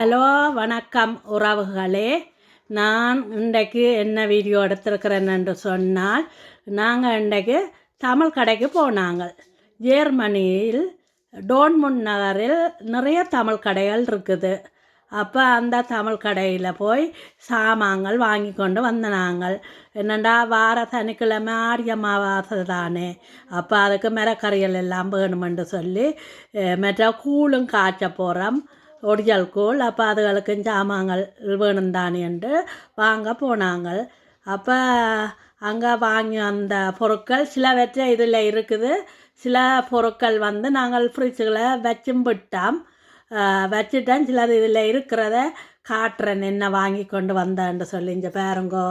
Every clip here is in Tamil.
ஹலோ வணக்கம் உறவுகளே. நான் இன்றைக்கு என்ன வீடியோ எடுத்திருக்கிறேன் என்று சொன்னால் நாங்கள் இன்றைக்கு தமிழ் கடைக்கு போனாங்க. ஜெர்மனியில் டோன்முன் நகரில் நிறைய தமிழ் கடைகள் இருக்குது. அப்போ அந்த தமிழ் கடையில் போய் சாமான்கள் வாங்கி கொண்டு வந்தனாங்கள் என்னண்டா வார சனிக்கிழமை ஆரிய தானே. அப்போ அதுக்கு மிரக்கறிகள் எல்லாம் வேணுமென்று சொல்லி மற்ற கூழும் காய்ச்ச போகிறோம் ஒடியல் கூழ் அப்போ அதுகளுக்கும் சாமான்கள் வேணும் தானே என்று வாங்க போனாங்க அப்போ அங்கே வாங்கி அந்த பொருட்கள் சிலவற்றை இதில் இருக்குது. சில பொருட்கள் வந்து நாங்கள் ஃப்ரிட்ஜுகளை வச்சும் விட்டோம். வச்சுட்டேன் சிலது இதில் இருக்கிறத காட்டுறேன். என்ன வாங்கி கொண்டு வந்தேன்னு சொல்லி இங்கே பேருங்கோ.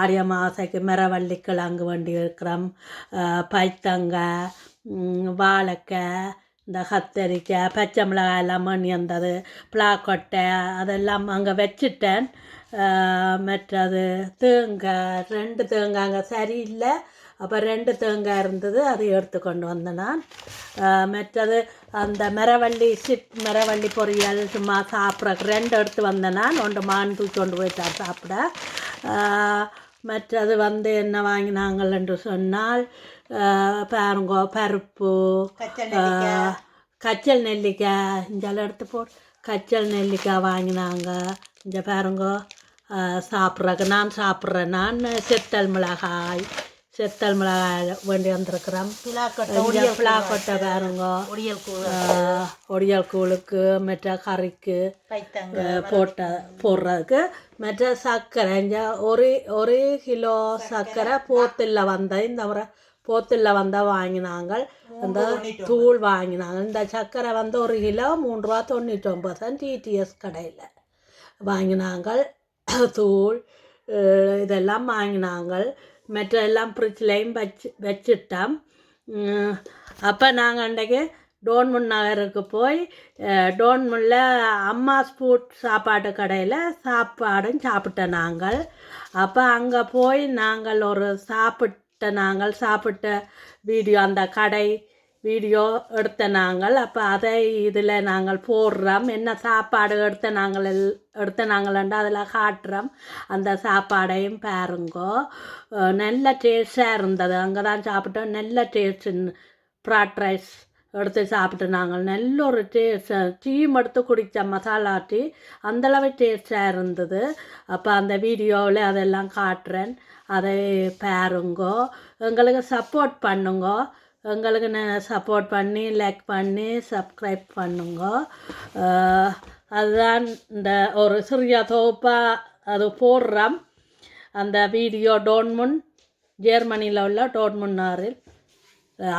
ஆடிய மாசைக்கு மரவள்ளி கிழங்கு வண்டி இருக்கிறோம் பைத்தங்க வாழைக்காய் இந்த கத்தரிக்காய் பச்சை மிளகாய் எல்லாம் மணி வந்தது பிளாக்கொட்டை அதெல்லாம் அங்கே வச்சுட்டேன். மற்றது தேங்காய் ரெண்டு தேங்காய் அங்கே சரியில்லை. அப்போ ரெண்டு தேங்காய் இருந்தது அதை எடுத்து கொண்டு வந்தேன் நான். மற்றது அந்த மரவள்ளி சிட் மரவள்ளி பொரியல் சும்மா சாப்பிட்றக்கு ரெண்டு எடுத்து வந்தேன் நான். ஒன்று மான் தூக்கி கொண்டு போயிட்டார் சாப்பிட. மற்றது வந்து என்ன வாங்கினாங்கள் என்று சொன்னால் பாருங்கோ பருப்பு கச்சல் நெல்லிக்காய் இங்கெல்லாம் எடுத்து போட்டு கச்சல் நெல்லிக்காய் வாங்கினாங்க. இங்கே பாருங்கோ சாப்பிட்றக்கு நான் சாப்பிட்றேன். நான் செத்தல் மிளகாய் செத்தல் மிளகாய் வேண்டி வந்திருக்கிறேன். பிளாக்கொட்டை பாருங்கோ. ஒடியல் ஒடியல் கூழுக்கு மற்ற கறிக்கு போட்ட போடுறதுக்கு மற்ற சர்க்கரை. இங்கே ஒரு ஒரு கிலோ சர்க்கரை. போத்தில் வந்த இந்த முறை போத்தில் வந்தால் வாங்கினாங்க அந்த தூள் வாங்கினாங்க இந்த சர்க்கரை வந்து ஒரு கிலோ மூணு ரூபா தொண்ணூற்றி ஒம்பது டிடிஎஸ் கடையில் வாங்கினாங்க தூள் இதெல்லாம் வாங்கினாங்க மற்ற எல்லாம் ஃப்ரிட்ஜ்லேயும் வச்சு வச்சுட்டோம் அப்போ நாங்கள் அன்றைக்கு டோன்முன் நகருக்கு போய் அஹ், டோன்முன்ல அம்மா ஸ்பூட் சாப்பாட்டு கடையில் சாப்பாடும் சாப்பிட்டோம் நாங்கள் அப்போ அங்கே போய் நாங்கள் ஒரு சாப்பிட்ட நாங்கள் சாப்பிட்ட வீடியோ அந்த கடை வீடியோ எடுத்த நாங்கள். அப்போ அதை இதில் நாங்கள் போடுறோம். என்ன சாப்பாடு எடுத்த நாங்கள் எல்- எடுத்த நாங்கள்ண்டு அதில் காட்டுறோம். அந்த சாப்பாடையும் பாருங்கோ. நல்ல டேஸ்ட்டாக இருந்தது. அங்கே தான் சாப்பிட்டோம். நல்ல டேஸ்ட் ப்ராட் ரைஸ் எடுத்து சாப்பிட்டு நாங்கள் நல்ல ஒரு டேஸ்ட் டீம் எடுத்து குடித்த மசாலா டீ அந்தளவு டேஸ்டாக இருந்தது. அப்போ அந்த வீடியோவில் அதெல்லாம் காட்டுறேன். அதை பாருங்கோ. எங்களுக்கு சப்போர்ட் பண்ணுங்கோ. எங்களுக்கு சப்போர்ட் பண்ணி லைக் பண்ணி சப்ஸ்கிரைப் பண்ணுங்க. அதுதான் இந்த ஒரு சிறிய தொகுப்பாக அது போடுறோம். அந்த வீடியோ டோன்முன் ஜெர்மனியில் உள்ள டோன்முன்னாரில்.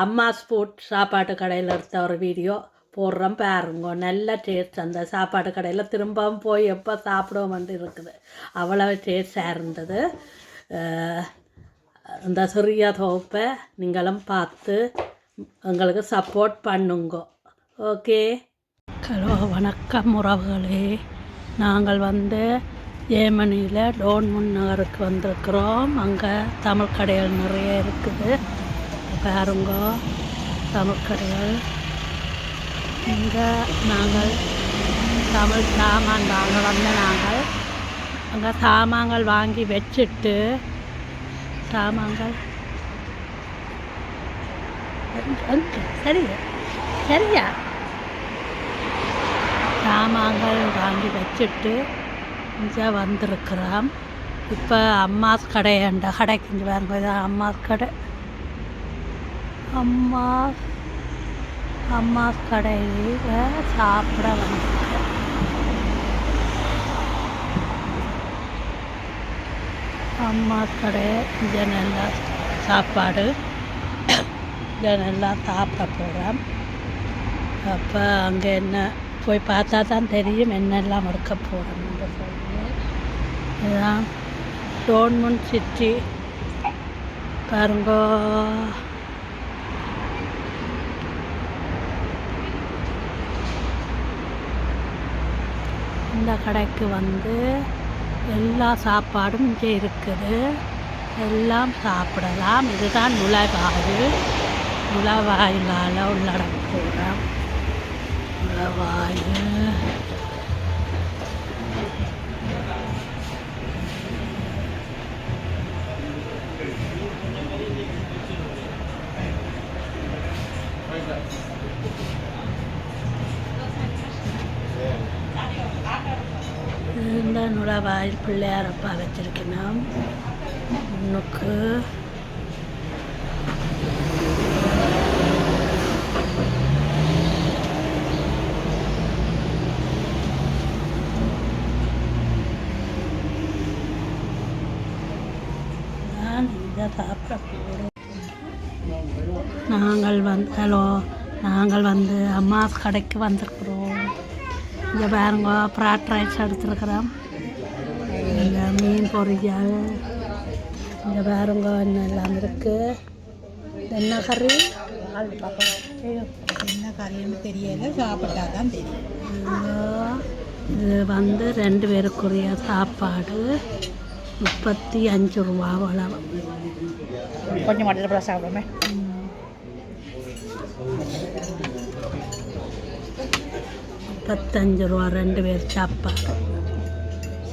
அம்மா ஸ்பூட் சாப்பாட்டு கடையில் எடுத்த ஒரு வீடியோ. போடுறோம் பாருங்க. நல்ல டேஸ்ட் அந்த சாப்பாட்டு கடையில். திரும்பவும் போய் எப்போ சாப்பிடுவோம்னு இருக்குது. அவ்வளவு டேஸ்டாக இருந்தது. இந்த சிறிய தொகுப்பை நீங்களும் பார்த்து எங்களுக்கு சப்போர்ட் பண்ணுங்க. ஓகே? ஹலோ வணக்கம் உறவுகளே. நாங்கள் வந்து ஏமனியில் டோன்முன் நகருக்கு வந்திருக்கிறோம். அங்கே தமிழ் கடைகள் நிறைய இருக்குது. பாருங்க தமிழ்கடைகள் இங்கே நாங்கள் தமிழ் சாமான் வாங்க வந்த நாங்கள் அங்கே சாமான்கள் வாங்கி வச்சுட்டு சாமான்கள். சரி சரியா? சரியா சாமான்கள் வாங்கி வச்சுட்டு இங்கே வந்திருக்கிறோம். இப்போ அம்மாஸ் கடை அந்த கடைக்கு இங்கே பாருங்க இதான் அம்மாஸ் கடை. அம்மா அம்மா கடையில் சாப்பிட வந்திருக்கேன். அம்மா கடை இங்கே சாப்பாடு ஜனெல்லாம் சாப்பிட போகிறேன் அப்போ அங்கே என்ன போய் பார்த்தா தான் தெரியும் என்னெல்லாம் இருக்க போகிறோம்னு சொல்லி. இதுதான் டோன்முன் சிட்டி. பாருங்கோ. இந்த கடைக்கு வந்து எல்லா சாப்பாடும் இங்கே இருக்குது. எல்லாம் சாப்பிடலாம். இதுதான் நுழைவாயில். நுழைவாயிலால் உள்ளடக்கூடம் நுழைவாயில். வாய் பிள்ளையார் பிள்ளையாரப்பா வச்சிருக்கணும் முன்னுக்கு நான் நாங்கள் வந்து ஹலோ நாங்கள் வந்து அம்மாஸ் கடைக்கு வந்திருக்கிறோம். இங்கே பாருங்க ஃப்ராட் ரைஸ் எடுத்துருக்குறோம். இங்கே மீன் பொரியல். இங்கே பாருங்க என்னெல்லாம் இருக்குது என்ன கறி என்ன கறின்னு தெரியல சாப்பிட்டா தான் தெரியும் இது வந்து ரெண்டு பேருக்குரிய சாப்பாடு. முப்பத்தி அஞ்சு ரூபா அளவு கொஞ்சம் மட்டும் சாப்பிடுமே முப்பத்தஞ்சு ரூபா ரெண்டு பேர் சாப்பாடு.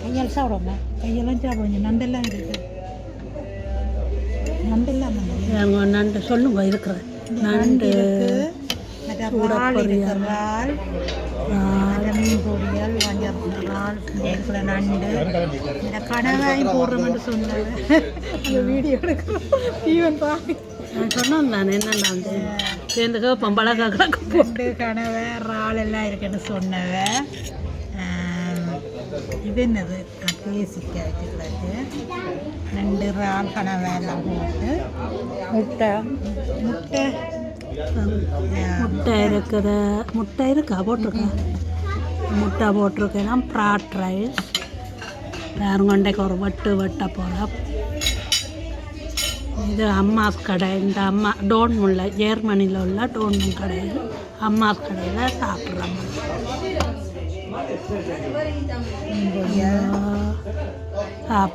கையால் சாப்பிடுவோமா? கையெல்லாம் சாப்பிடுங்க நண்டெல்லாம் இருக்கு. நண்டெல்லாம் நண்டு சொல்லுங்க இருக்கிற நண்டு மற்ற சூட இறால் பொரியல். இருக்கு, இறால் இறால், மற்ற மீன் பொரியல் வஞ்சரம் இறால் இதுக்குள்ள நண்டு. இந்த கனவாயும் போடுறோம்னு சொன்னாங்க. அந்த வீடியோ எடுக்கிறோம் ஈவன் பாருங்க. நான் என்னென்ன வந்து சேர்ந்து கேட்போம் பழக கணக்கு போ. ரெண்டு கனவை இறால் எல்லாம் இருக்குன்னு சொன்னவ. ஆம், இது என்னது பேசிக்க வச்சுக்கிறது ரெண்டு இறால் கனவை எல்லாம் போட்டு முட்டை முட்டை முட்டை இருக்குது முட்டை இருக்கா போட்டிருக்கா முட்டை போட்டிருக்கேன் ப்ராட் ரைஸ் வேறுங்கொண்டைக்கு ஒரு வட்டு வெட்ட போகிறோம் இது அம்மாஸ் கடை இந்த அம்மா டோன்முல்ல ஜெர்மனியில் உள்ள டோன்முன் கடையில் அம்மாஸ் கடையில் சாப்பிட்றோம்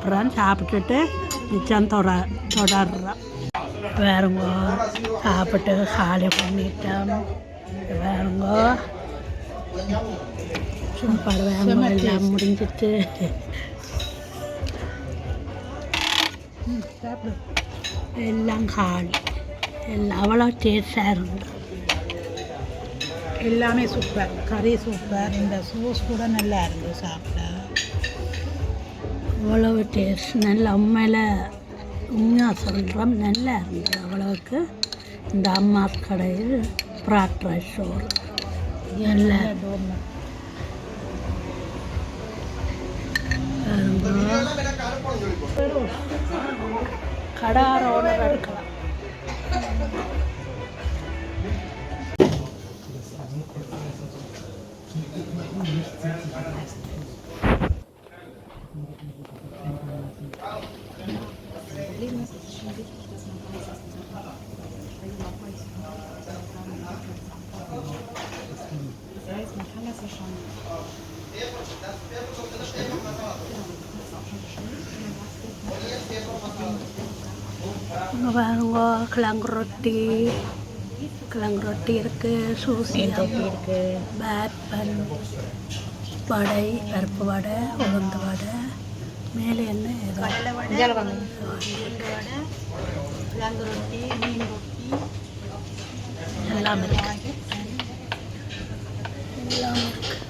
மீன் சாப்பிட்டுட்டு மிச்சம் தொட தொடர்றான். வேறுங்கோ சாப்பிட்டு காலி பண்ணிட்டோம் வேறுங்கோ சாப்பாடு வேறுங்க எல்லாம் முடிஞ்சிட்டு எல்லாம் காலி. எல்லாம் அவ்வளோ டேஸ்டாக இருந்தது. எல்லாமே சூப்பர். கறி சூப்பர். இந்த சோஸ் கூட நல்லா இருந்து சாப்பிட அவ்வளவு டேஸ்ட் நல்ல உண்மையில் உண்மையாக சொல்கிறோம் நல்லா இருந்தது அவ்வளவுக்கு. இந்த அம்மா கடையில் ப்ராட் ரைஸ் சோறு. கடாரோட இருக்கலாம். இங்க பாருங்க கிழங்கு ரொட்டி கிழங்கு ரொட்டி இருக்குது சூசி இருக்கு பேப்பன் வடை பருப்பு வடை உளுந்து வடை மேலே என்ன எல்லாம் இருக்கு. எல்லாம் இருக்கு.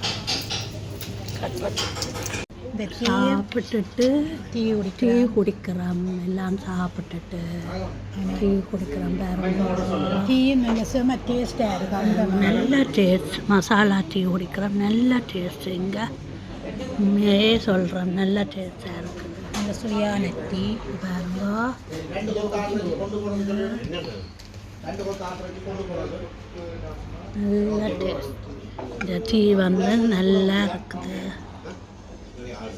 கட் டீ சாப்பிட்டுட்டு டீ டீ குடிக்க குடிக்கிறோம். எல்லாம் சாப்பிட்டுட்டு டீ குடிக்கிறோம். வேறு டீ நல்ல செம டேஸ்டாக இருக்கு அந்த நல்ல டேஸ்ட் மசாலா டீ குடிக்கிறோம். நல்ல டேஸ்ட் இங்கே உண்மையே சொல்கிறோம் நல்ல டேஸ்ட்டாக இருக்குது நல்ல சுவையான டீ. பாருங்க. நல்ல டேஸ்ட் இந்த டீ வந்து நல்லா இருக்குது. ある。